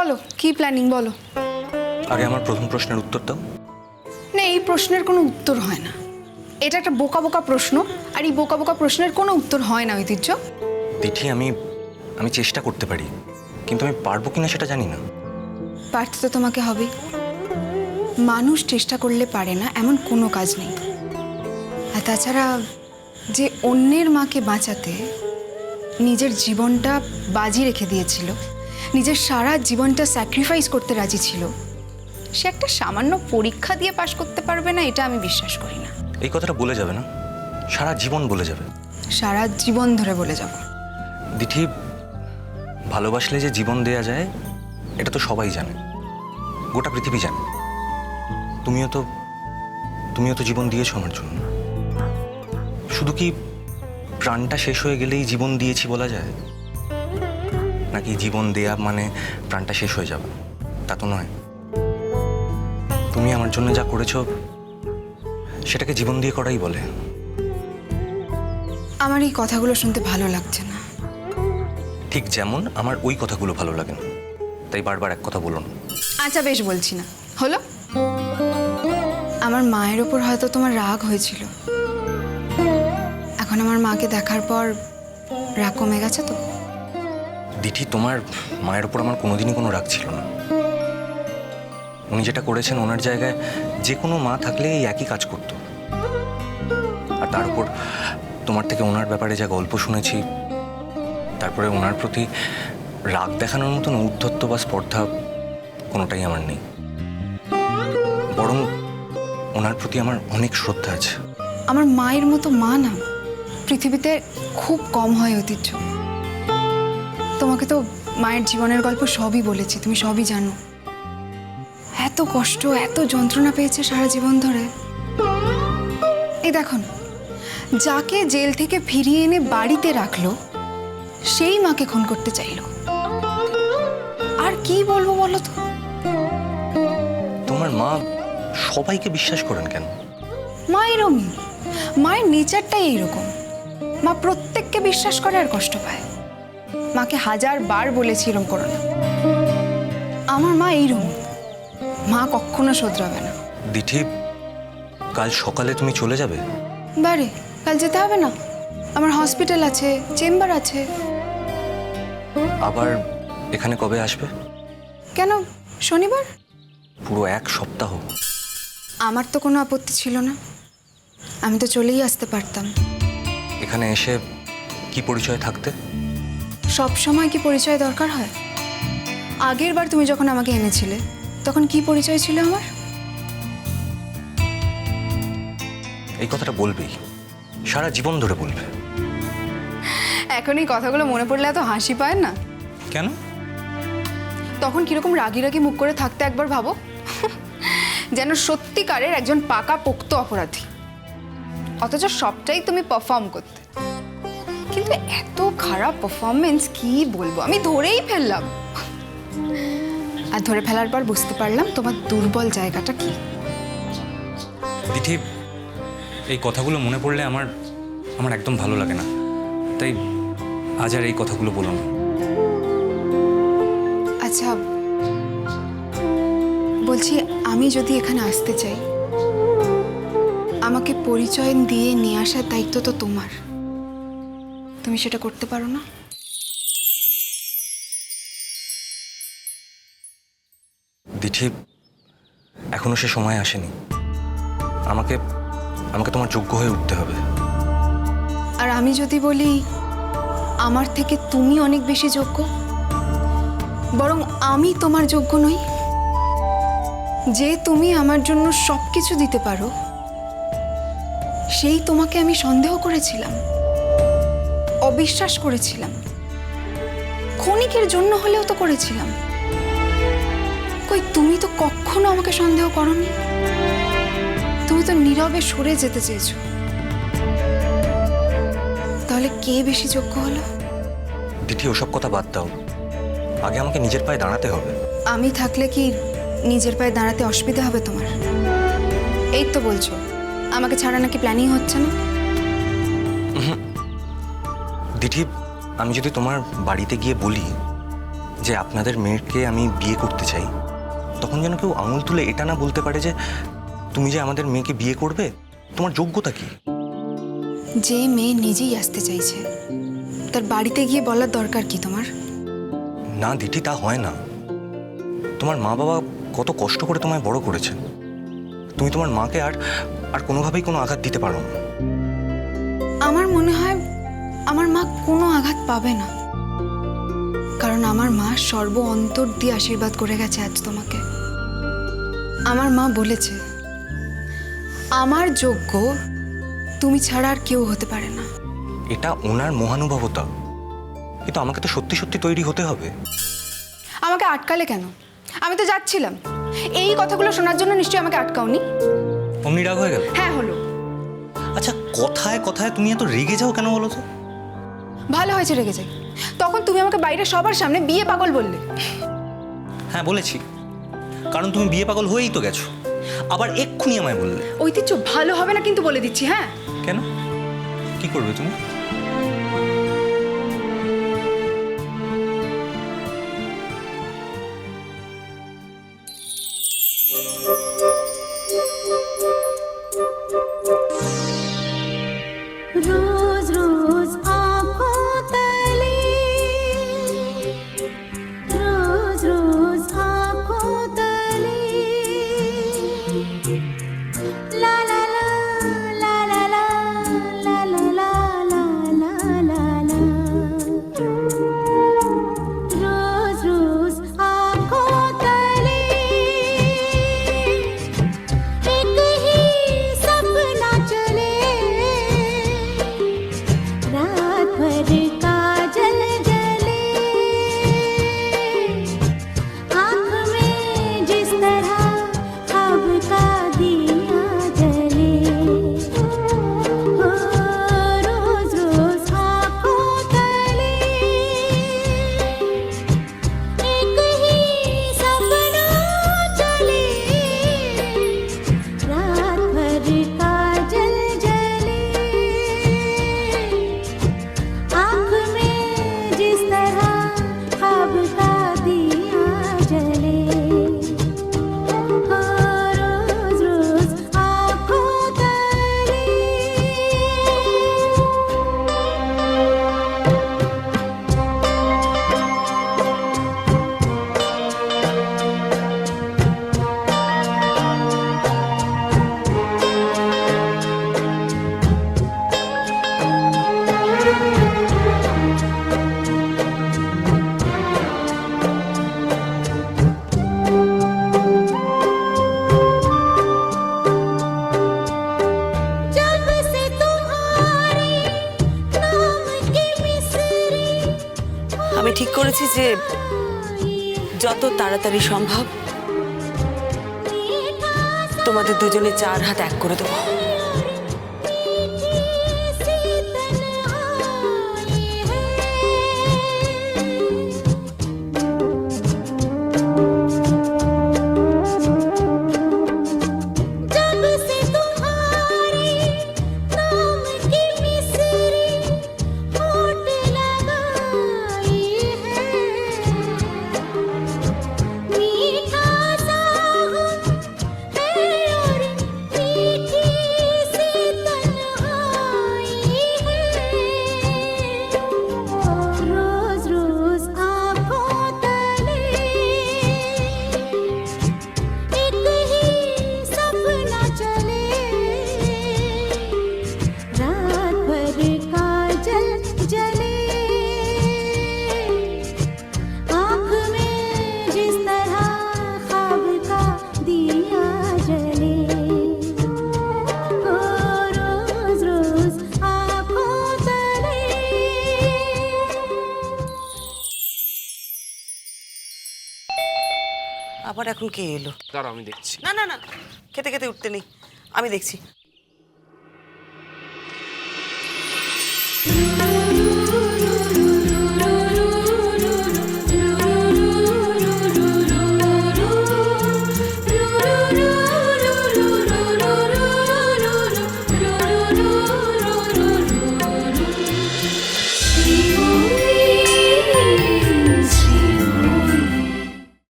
বলো কি প্ল্যানিং বলো? আগে আমার প্রথম প্রশ্নের উত্তর দাও। না এই প্রশ্নের কোনো উত্তর হয় না। এটা একটা বোকা বোকা প্রশ্ন আর এই বোকা বোকা প্রশ্নের কোনো উত্তর হয় না ঐতিহ্য। দিঠি আমি আমি চেষ্টা করতে পারি কিন্তু আমি পারব কিনা সেটা জানি না। পারতে তো তোমাকে হবে। মানুষ চেষ্টা করলে পারে না এমন কোনো কাজ নেই। আর তাছাড়া যে অন্যের মাকে বাঁচাতে নিজের জীবনটা বাজি রেখে দিয়েছিল নিজের সারা জীবনটা স্যাক্রিফাইস করতে রাজি ছিল। সে একটা সামান্য পরীক্ষা দিয়ে পাশ করতে পারবে না এটা আমি বিশ্বাস করি না। এই কথাটা বলে যাবে না? সারা জীবন বলে যাবে। সারা জীবন ধরে বলে যাব। দিঠি ভালোবাসলে যে জীবন দেয়া যায় এটা তো সবাই জানে। গোটা পৃথিবী জানে। তুমিও তো তুমিও তো জীবন দিয়েছ আমার জন্য শুধু কি প্রাণটা শেষ হয়ে গেলেই জীবন দিয়েছি বলা যায়? নাকি জীবন দেয়া মানে প্রাণটা শেষ হয়ে যাবে? তা তো নয়। তুমি আমার জন্য যা করেছ সেটাকে জীবন দিয়ে করাই বলে। আমার এই কথাগুলো শুনতে ভালো লাগছে না। ঠিক যেমন আমার ওই কথাগুলো ভালো লাগে না। তাই বারবার এক কথা বলুন। আচ্ছা বেশ বলছি না। হলো? আমার মায়ের ওপর হয়তো তোমার রাগ হয়েছিল। এখন আমার মাকে দেখার পর রাগ কমে গেছে তো? দিঠি, তোমার মায়ের ওপর আমার কোনোদিনই কোনো রাগ ছিল না। উনি যেটা করেছেন, ওনার জায়গায় যে কোনো মা থাকলে এই একই কাজ করতো। আর তার উপর তোমার থেকে ওনার ব্যাপারে যা গল্প শুনেছি, তারপরে ওনার প্রতি রাগ দেখানোর মতন ঔদ্ধত্য বা স্পর্ধা কোনোটাই আমার নেই। বরং ওনার প্রতি আমার অনেক শ্রদ্ধা আছে। আমার মায়ের মতো মা না, পৃথিবীতে খুব কম হয় ঐতিহ্য। তোমাকে তো মায়ের জীবনের গল্প সবই বলেছি তুমি সবই জানো। এত কষ্ট এত যন্ত্রণা পেয়েছে সারা জীবন ধরে। এই দেখো না, যাকে জেল থেকে ফিরিয়ে এনে বাড়িতে রাখল সেই মাকে খুন করতে চাইলো। আর কি বলব বলো তো? তোমার মা সবাইকে বিশ্বাস করেন কেন? মা এরমই মায়ের নেচারটাই এইরকম। মা প্রত্যেককে বিশ্বাস করে আর কষ্ট পায়। মাকে হাজার বার বলেছি এরম করো না আমার মা এইরকম মা কখনো শোধরাবে না। দিঠি কাল সকালে তুমি চলে যাবে? বারে কাল যেতে হবে না? আমার হসপিটাল আছে চেম্বার আছে। আবার এখানে কবে আসবে? কেন? শনিবার? পুরো এক সপ্তাহ। আমার তো কোনো আপত্তি ছিল না। আমি তো চলেই আসতে পারতাম। এখানে এসে কি পরিচয় থাকতে? সব সময় কি পরিচয় দরকার হয়? আগের বার তুমি যখন আমাকে এনেছিলে তখন কি পরিচয় ছিল আমার? এই কথাটা বলবেই সারা জীবন ধরে বলবে। এখন এই কথাগুলো মনে পড়লে এত হাসি পায় না? কেন? তখন কীরকম রাগি রাগি মুখ করে থাকতে একবার ভাবো। যেন সত্যিকারের একজন পাকা পোক্ত অপরাধী। অথচ সবটাই তুমি পারফর্ম করতে। কিন্তু এত খারাপ পারফরমেন্স কি বলব? আমি ধরেই ফেললাম। আর ধরে ফেলার পর বুঝতে পারলাম তোমার দুর্বল জায়গাটা কি। দিঠি এই কথাগুলো মনে পড়লে আমার আমার একদম ভালো লাগে না। তাই আজ আর এই কথাগুলো বলো না। আচ্ছা বলছি আমি যদি এখানে আসতে চাই আমাকে পরিচয় দিয়ে নিয়ে আসার দায়িত্ব তো তোমার। তুমি সেটা করতে পারো না। দিঠি এখনও সে সময় আসেনি। আমাকে আমাকে তোমার যোগ্য হয়ে উঠতে হবে। আর আমি যদি বলি আমার থেকে তুমি অনেক বেশি যোগ্য বরং আমি তোমার যোগ্য নই। যে তুমি আমার জন্য সব কিছু দিতে পারো সেই তোমাকে আমি সন্দেহ করেছিলাম। অবিশ্বাস করেছিলাম। ক্ষণিকের জন্য হলেও তো করেছিলাম। কই তুমি তো কখনো আমাকে সন্দেহ করনি? তুমি তো নীরবে সরে যেতে চেয়েছো। তাহলে কে বেশি যোগ্য হলো? দিঠি ওসব কথা বাদ দাও। আগে আমাকে নিজের পায়ে দাঁড়াতে হবে। আমি থাকলে কি নিজের পায়ে দাঁড়াতে অসুবিধা হবে তোমার? এই তো বলছো আমাকে ছাড়া নাকি প্ল্যানিং হচ্ছে না? দিঠি আমি যদি তোমার বাড়িতে গিয়ে বলি যে আপনাদের মেয়েকে আমি বিয়ে করতে চাই তখন যেন কেউ আঙুল তুলে এটা না বলতে পারে যে তুমি যে আমাদের মেয়েকে বিয়ে করবে তোমার যোগ্যতা কি? যে মেয়ে নিজেই আসতে চাইছে তার বাড়িতে গিয়ে বলার দরকার কি তোমার? না দিঠি তা হয় না। তোমার মা বাবা কত কষ্ট করে তোমায় বড় করেছে তুমি তোমার মাকে আর আর কোনোভাবেই কোনো আঘাত দিতে পারো না। আমার মনে হয় আমার মা কোনো আঘাত পাবে না। কারণ আমার মা সর্ব অন্তর দিয়ে আশীর্বাদ করে গেছে আজ তোমাকে। আমার মা বলেছে আমার যোগ্য তুমি ছাড়া আর কেউ হতে পারে না। এটা ওনার মহানুভবতা। কিন্তু আমাকে তো সত্যি সত্যি তৈরি হতে হবে। আমাকে আটকালে কেন? আমি তো যাচ্ছিলাম। এই কথাগুলো শোনার জন্য নিশ্চয়ই আমাকে আটকাওনি। অমনি রাগ হয়ে গেল? হ্যাঁ হলো। আচ্ছা কথায় কথায় তুমি এত রেগে যাও কেন বলো তো? ভালো হয়েছে রেগে যাই তখন তুমি আমাকে বাইরে সবার সামনে বিয়ে পাগল বললে। হ্যাঁ বলেছি। কারণ তুমি বিয়ে পাগল হয়েই তো গেছো। আবার এক্ষুনি আমায় বললে। ঐতিহ্য ভালো হবে না কিন্তু বলে দিচ্ছি হ্যাঁ? কেন? কি করবে তুমি? ঠিক করেছি যে যত তাড়াতাড়ি সম্ভব তোমাদের দুজনে চার হাত এক করে দেবো। আবার এখন কে এলো? দাঁড়াও আমি দেখছি। না না না খেতে খেতে উঠতে নেই। আমি দেখছি।